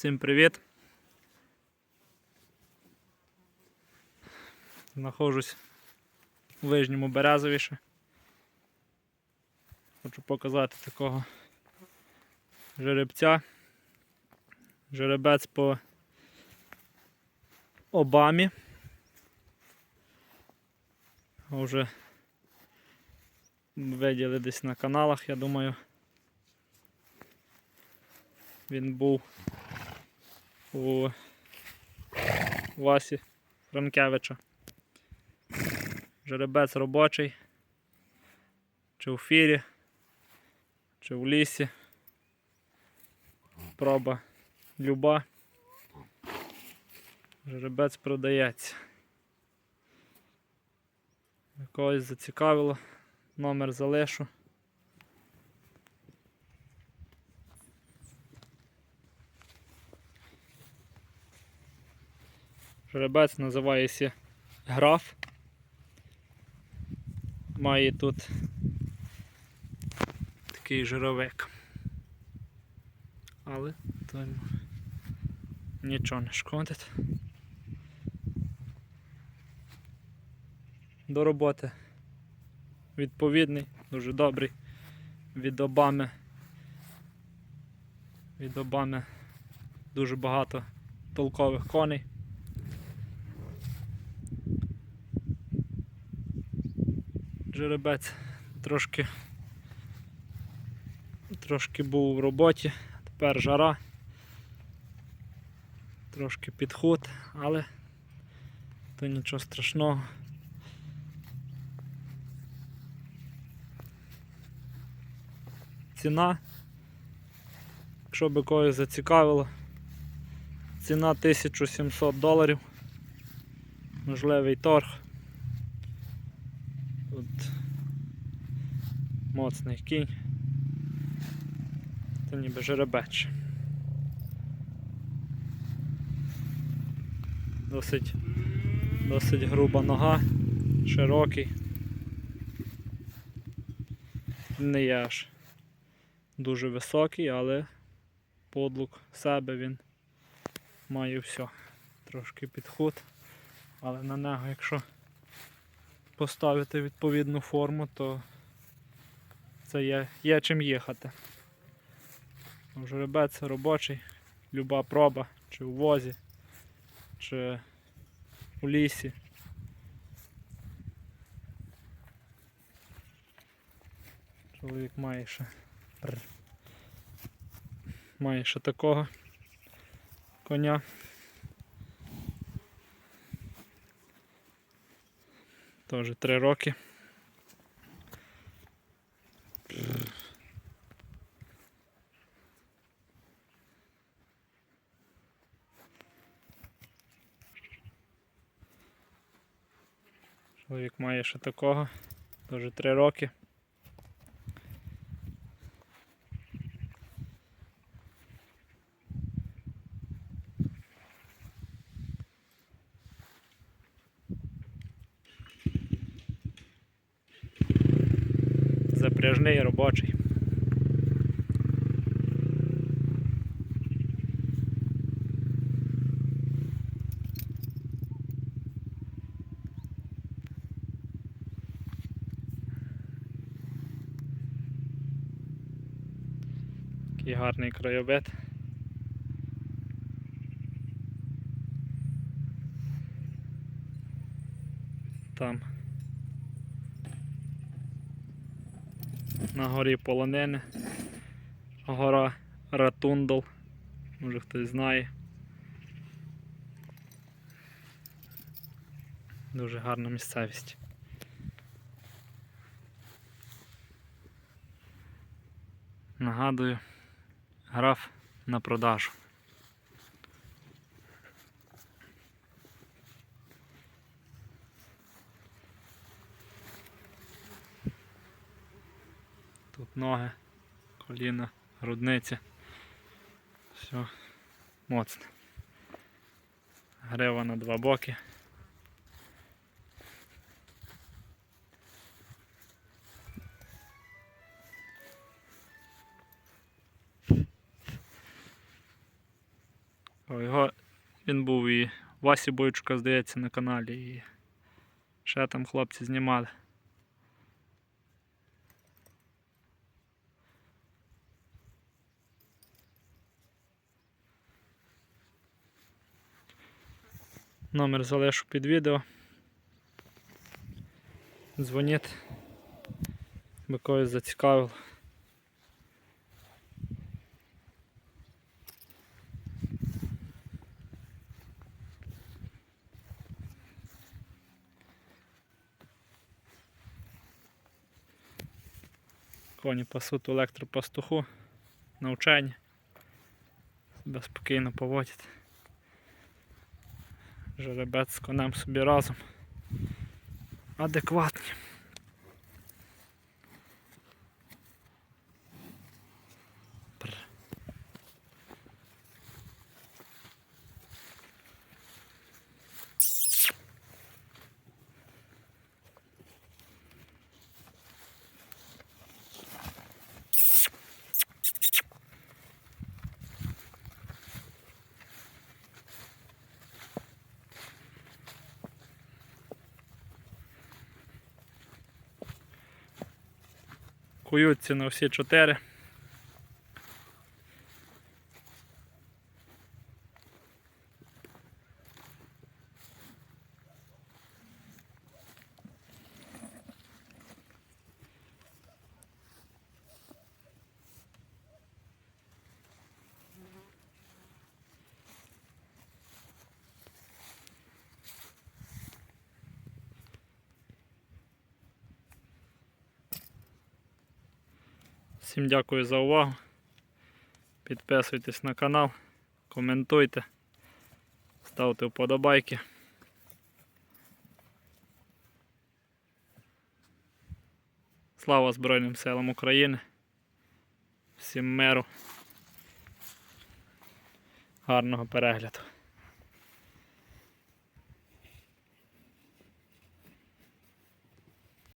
Всім привіт! Знаходжусь у Вижньому Березовіше. Хочу показати такого жеребця. Жеребець по Обамі. Вже виділи десь на каналах, я думаю. Він був у Васі Франкевича. Жеребець робочий, чи в фірі, чи в лісі. Проба люба. Жеребець продається. Когось зацікавило, номер залишу. Жеребець називається граф. Має тут такий жировик. Але то йому нічого не шкодить. До роботи відповідний, дуже добрий. Від Обами. Від Обами дуже багато толкових коней. Жеребець трошки трошки був в роботі, тепер жара, трошки підход, але то нічого страшного. Ціна, якщо би когось зацікавило, ціна 1700 доларів, можливий торг. Тут моцний кінь. Це ніби жеребеч. Досить, досить груба нога, широкий. Не є аж дуже високий, але подлук себе він має все. Трошки підход, але на нього, якщо поставити відповідну форму, то це є, є чим їхати. Жеребець робочий, люба проба, чи у возі, чи у лісі. Чоловік має ще має ще такого коня. Теж три роки. Чоловік має ще такого, теж три роки. Запряжний робочий. Такий гарний краєвид. Там на горі полонини. Гора Ратундал. Може хтось знає. Дуже гарна місцевість. Нагадую, граф на продажу. Ноги, коліна, грудниця. Все моцне. Грива на два боки. Його, він був і Васі Бойчука, здається, на каналі. І ще там хлопці знімали. Номер залишу під відео. Дзвоніть, би когось зацікавило. Коні пасуть електропастуху, навчання. Себе спокійно поводять. Жеребець з конем собі разом. Адекватні. Куються на всі чотири. Всім дякую за увагу. Підписуйтесь на канал, коментуйте, ставте вподобайки. Слава Збройним силам України. Всім миру. Гарного перегляду.